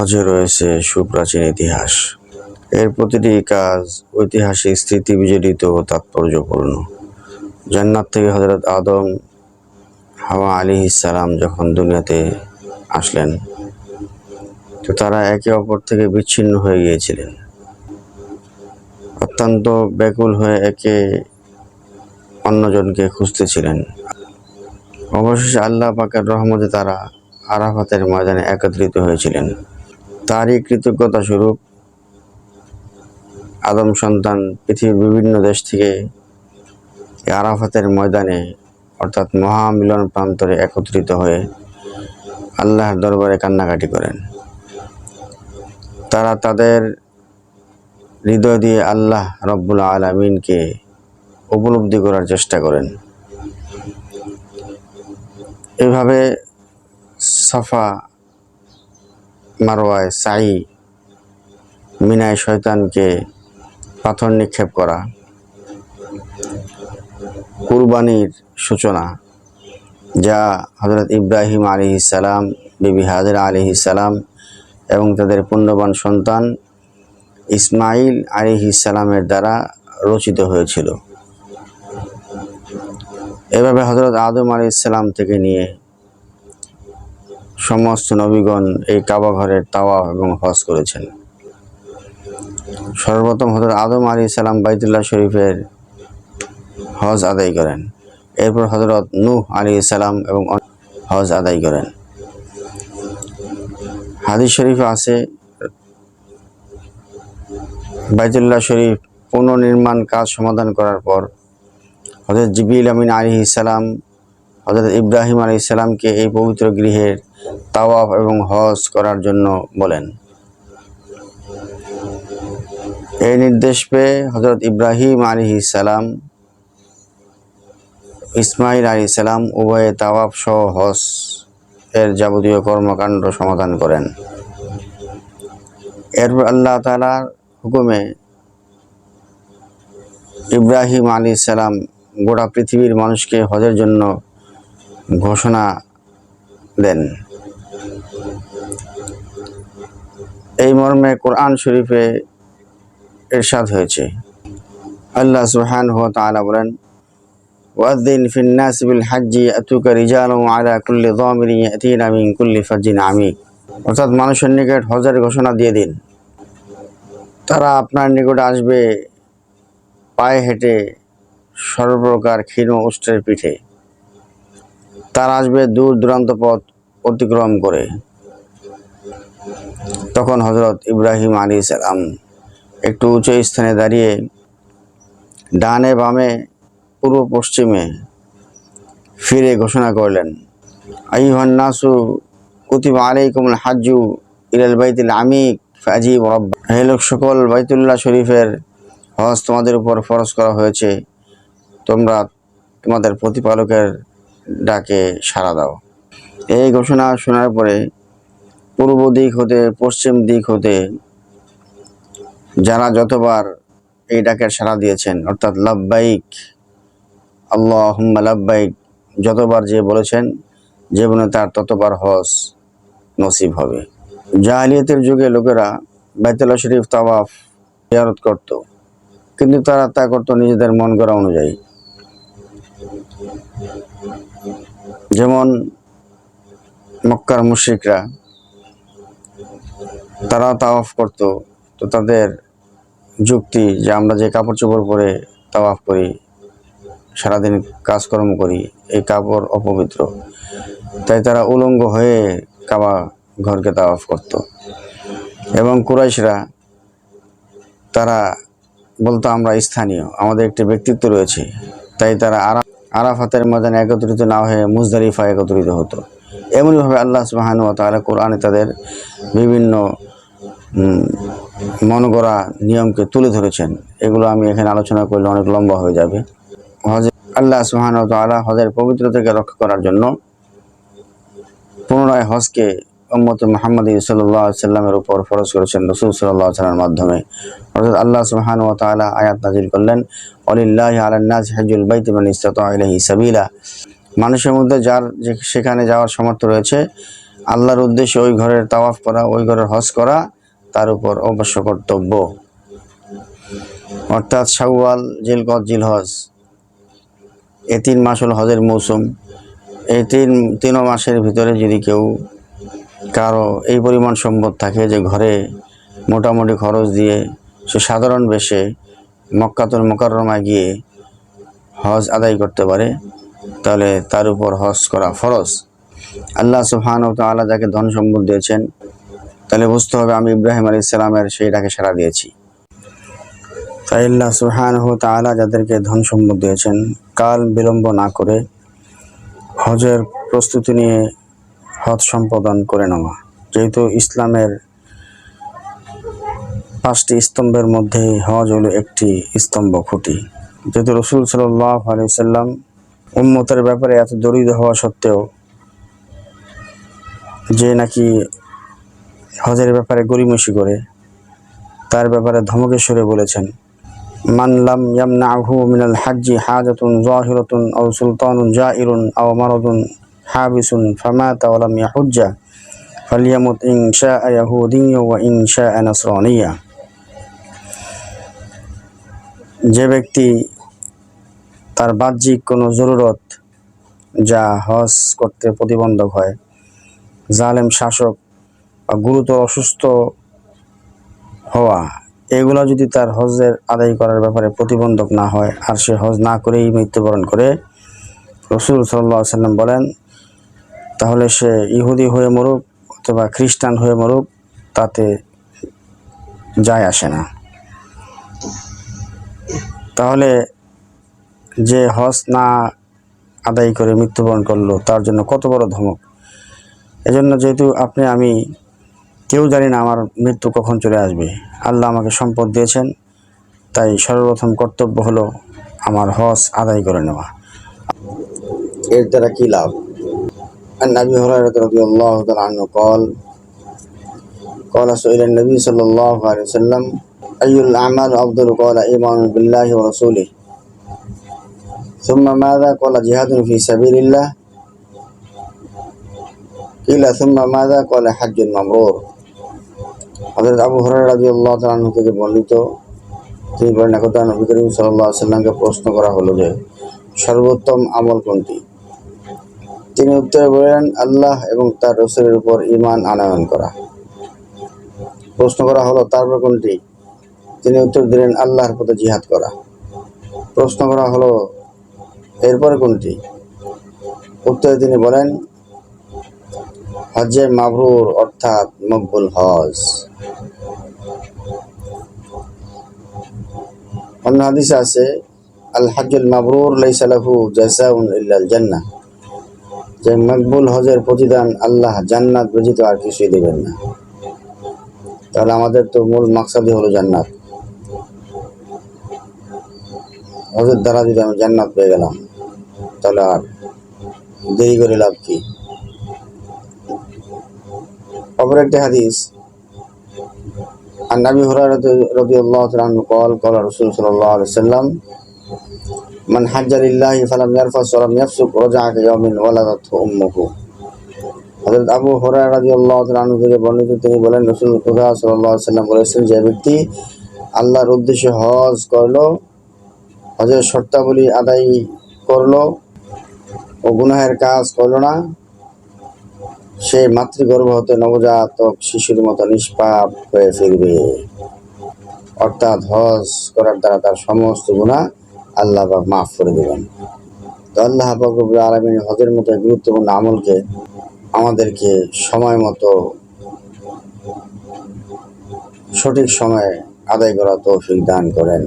মাঝে রয়েছে সুপ্রাচীন ইতিহাস। এর প্রতিটি কাজ ঐতিহাসিক, স্মৃতি বিজড়িত ও তাৎপর্যপূর্ণ। জান্নাত থেকে হজরত আদম, হাওয়া আলী ইসালাম যখন দুনিয়াতে আসলেন, তো তারা একে অপর থেকে বিচ্ছিন্ন হয়ে গিয়েছিলেন। অত্যন্ত ব্যাকুল হয়ে একে অন্যজনকে খুঁজতেছিলেন। অবশেষে আল্লাহ পাকের রহমতে তারা আরাফাতের ময়দানে একত্রিত হয়েছিলেন। তারই কৃতজ্ঞতা স্বরূপ আদম সন্তান পৃথিবীর বিভিন্ন দেশ থেকে আরাফাতের ময়দানে, অর্থাৎ মহামিলন প্রান্তরে একত্রিত হয়ে আল্লাহর দরবারে কান্নাকাটি করেন। তারা তাদের হৃদয় দিয়ে আল্লাহ রব্বুল আলমিনকে উপলব্ধি করার চেষ্টা করেন। এভাবে সাফা মারোয়ায় সাই মিনায় শয়তানকে পাথর নিক্ষেপ করা। কুরবানির সূচনা, যা হজরত ইব্রাহিম আলী ইসালাম বিবি হাজর আলী ইসালাম এবং তাদের পুণ্যবান সন্তান ইসমাইল আলী ইসালামের দ্বারা রচিত হয়েছিল। এভাবে হজরত আদম আলী ইসলাম থেকে নিয়ে সমস্ত নবীগণ এই কাবা ঘরের তাওয়া এবং হজ করেছেন। সর্বপ্রথম হজরত আদম আলী ইসলাম বাইতুল্লাহ শরীফের হজ আদায় করেন। এরপর হজরত নূহ আলী ইসলাম এবং হজ আদায় করেন। হাদিস শরীফ আছে, বাইতুল্লাহ শরীফ পুনর্নির্মাণ কাজ সমাধান করার পর হজরত জিবিল আমিন আলী ইসালাম হজরত ইব্রাহিম আলী ইসালামকে এই পবিত্র গৃহের তাওয়াফ এবং হজ করার জন্য বলেন। এই নির্দেশ পেয়ে হজরত ইব্রাহিম আলী ইসালাম ইসমাইল আলী ইসালাম উভয়ে তাওয়াফ সহ হজ এর যাবতীয় কর্মকাণ্ড সমাধান করেন। এরপর আল্লাহ তালার হুকুমে ইব্রাহিম আলী সালাম গোটা পৃথিবীর মানুষকে হজের জন্য ঘোষণা দেন। এই মর্মে কোরআন শরীফে এরশাদ হয়েছে। আল্লাহ সুহান হুয়া তাআলা বলেন ওয়াদ্দিন ফিন নাস বিল হাজ্জি আতুকা রিজালুম আলা কুল্লি যামিরি ইয়াতিনা মিন কুল্লি ফাজ্জিন আমিক অর্থাৎ মানুষের নিকট হজের ঘোষণা দিয়ে দিন। তারা আপনার নিকট আসবে পায়ে হেঁটে সর্বপ্রকার ক্ষীণ উষ্টের পিঠে। তারা আসবে দূর দূরান্ত পথ অতিক্রম করে। তখন হজরত ইব্রাহিম আলী সালাম একটু উঁচু স্থানে দাঁড়িয়ে ডানে বামে পূর্ব পশ্চিমে ফিরে ঘোষণা করলেন আইহান নাসু কুতিবা আলাইকুমুল হাজু ইলাল বাইতুল আমিক, ফাজিব রব হে লোক সকল, বাইতুল্লাহ শরীফের হজ তোমাদের উপর ফরজ করা হয়েছে, তোমরা তোমাদের প্রতিপালকের ডাকে সাড়া দাও। এই ঘোষণা শোনার পরে পূর্ব দিক হতে, পশ্চিম দিক হতে যারা যতবার এই ডাকের সাড়া দিয়েছেন, অর্থাৎ লাভবাইক আল্লাহ লাভবাইক যতবার যে বলেছেন জীবনে তার ততবার হজ নসিব হবে। জাহালিয়াতের যুগে লোকেরা বাইতুল্লাহ শরীফ তাওয়াফ জিয়ারত করত, কিন্তু তারা তা করতো নিজেদের মন করা অনুযায়ী। যেমন মক্কার মুশরিকরা তারা তাওয়াফ করত। তো তাদের যুক্তি যে আমরা যে কাপড় চোপড় পরে তাওয়াফ করি, সারাদিন কাজকর্ম করি, এই কাপড় অপবিত্র। তাই তারা উলঙ্গ হয়ে কাবা ঘরকে তাওয়াফ করত। এবং কুরাইশরা, তারা বলতো, আমরা স্থানীয়, আমাদের একটি ব্যক্তিত্ব রয়েছে। তাই তারা আরা, আরাফাতের ময়দানে একত্রিত না হয়ে মুজদারিফা একত্রিত হতো। এমনইভাবে আল্লাহ সুবাহানু তাআলা কোরআনে তাদের বিভিন্ন মন গড়া নিয়মকে তুলে ধরেছেন। এগুলো আমি এখানে আলোচনা করলে অনেক লম্বা হয়ে যাবে। হজে আল্লাহ ওয়া তাআলা হজের পবিত্র থেকে রক্ষা করার জন্য পুনরায় হজকে উম্মত মোহাম্মদ সাল্লামের উপর ফরজ করেছেন রসুল সাল্লাহ সাল্লামের মাধ্যমে। অর্থাৎ আল্লাহ সুবহান ও তাআলা আয়াত নাজিল করলেন অলিল্লাহ আলান্নাস হাজুল বাইত মান ইস্তাতা ইলাইহি সাবিলা। মানুষের মধ্যে যার যে সেখানে যাওয়ার সামর্থ্য রয়েছে, আল্লাহর উদ্দেশ্যে ওই ঘরের তাওয়াফ করা, ওই ঘরের হজ করা তার উপর অবশ্য কর্তব্য অর্থাৎ শাওয়াল জিলকদ জিলহজ, এ তিন মাস হল হজের মৌসুম। এই তিন তিন মাসের ভিতরে যদি কেউ কারও এই পরিমাণ সম্পদ থাকে যে ঘরে মোটামুটি খরচ দিয়ে সে সাধারণ বেশে মক্কাতুল মোকাররমায় গিয়ে হজ আদায় করতে পারে, তাহলে তার উপর হজ করা ফরজ। আল্লাহ সুবহান ও তাআলা যাকে ধন সম্পদ দিয়েছেন তাহলে বুঝতে হবে আমি ইব্রাহিম আলী ইসলামের সেই ডাকে সাড়া দিয়েছি। তাই আল্লাহ সুবহান ও তাআলা যাদেরকে ধন সম্পদ দিয়েছেন, কাল বিলম্ব না করে হজের প্রস্তুতি নিয়ে হজ সম্পাদন করে নেওয়া। যেহেতু ইসলামের পাঁচটি স্তম্ভের মধ্যে হজ হলো একটি স্তম্ভ খুঁটি। যেহেতু রসুল সাল্লাহ আলাইসাল্লাম উম্মতের ব্যাপারে এত দরিদ্র হওয়া সত্ত্বেও যে নাকি হজের ব্যাপারে গরিমসি করে, তার ব্যাপারে ধমকেশ্বরে বলেছেন মানলাম ইয়ামনাহু মিনাল হাজ্জি হাজাতুন জাহিরাতুন আও সুলতানুন জাইরুন আও মারাদুন হাবিসুন ফামাতা ওয়ালাম ইয়াহুজ্জা ফালিয়ামুত ইন শাআ ইয়াহুদিয়্যা ওয়া ইন শাআ নাসরানিয়্যা। যে ব্যক্তি তার বাহ্যিক কোনো জরুরত যা হজ করতে প্রতিবন্ধক হয়, জালেম শাসক গুরুতর অসুস্থ হওয়া, এগুলো যদি তার হজের আদায় করার ব্যাপারে প্রতিবন্ধক না হয় আর সে হজ না করেই মৃত্যুবরণ করে, রসুল সাল্লাহ সাল্লাম বলেন, তাহলে সে ইহুদি হয়ে মরুক অথবা খ্রিস্টান হয়ে মরুক, তাতে যায় আসে না। তাহলে যে হজ না আদায় করে মৃত্যুবরণ করল, তার জন্য কত বড় ধমক? এজন্য যেহেতু আপনি, আমি কেউ জানি না আমার মৃত্যু কখন চলে আসবে আল্লাহ আমাকে সম্পদ দিয়েছেন তাই সর্বপ্রথম কর্তব্য হলো আমার হজ আদায় করে নেওয়া এর দ্বারা কি লাভ عن ابي هريره رضي الله تعالى عنه قال قال سئل النبي صلى الله عليه وسلم اي الاعمال افضل قال ايمان بالله ورسوله ثم ماذا قال جهاد في سبيل الله قيل ثم ماذا قال حج مبرور হযরত আবু হুরায়রা রাদিয়াল্লাহু তাআলা আনহু থেকে বর্ণিত, তিনি বলেন একদা নবী করিম আলাইহি সাল্লামকে প্রশ্ন করা হলো যে, সর্বোত্তম আমল কোনটি? তিনি উত্তরে বললেন আল্লাহ এবং তার রসুলের উপর ঈমান আনয়ন করা। প্রশ্ন করা হলো, তারপর কোনটি? তিনি উত্তর দিলেন, আল্লাহর পথে জিহাদ করা। প্রশ্ন করা হলো, এরপরে কোনটি? উত্তরে তিনি বলেন, হজ্জে মাবরুর অর্থাৎ মকবুল হজ। অন্য হাদিসে আছে আল হাজ্জুল মাবরুর লাইসা লাহু জাযাউন ইল্লাল জান্নাহ। যে মকবুল হজের প্রতিদান আল্লাহ জান্নাত ব্যতীত আর কিছুই দেবেন না। তাহলে আমাদের তো মূল মাকসাদই হলো জান্নাত। হজের দ্বারা যদি আমি জান্নাত পেয়ে গেলাম, তাহলে আর দেরি করে লাভ কি? অপর একটি হাদিস عن ابي هريره رضي الله تعالى عنه قال قال رسول صلى الله عليه وسلم من حج لله فلم يرفث ولم يفسق رجع كيوم ولدته امه হযরত আবু হুরায়রা রাদিয়াল্লাহু তাআলা আনহু থেকে বর্ণিত তিনি বলেন রাসূল খুদা সাল্লাল্লাহু আলাইহি সাল্লাম বলেছেন যে ব্যক্তি আল্লাহর উদ্দেশ্যে হজ করলো হজের শর্তাবলী আদায় করলো ও গুনাহের কাজ করলো না সে মাতৃগর্ভ হতে নবজাতক শিশুর মতো নিষ্পাপ হয়ে ফিরবে। অর্থাৎ হজ করার দ্বারা তার সমস্ত গুণা আল্লাহ মাফ করে দেবেন। তো আল্লাহ পাকুর আলমিন হজের মতো গুরুত্বপূর্ণ আমলকে আমাদেরকে সময় মতো সঠিক সময়ে আদায় করা তৌফিক দান করেন।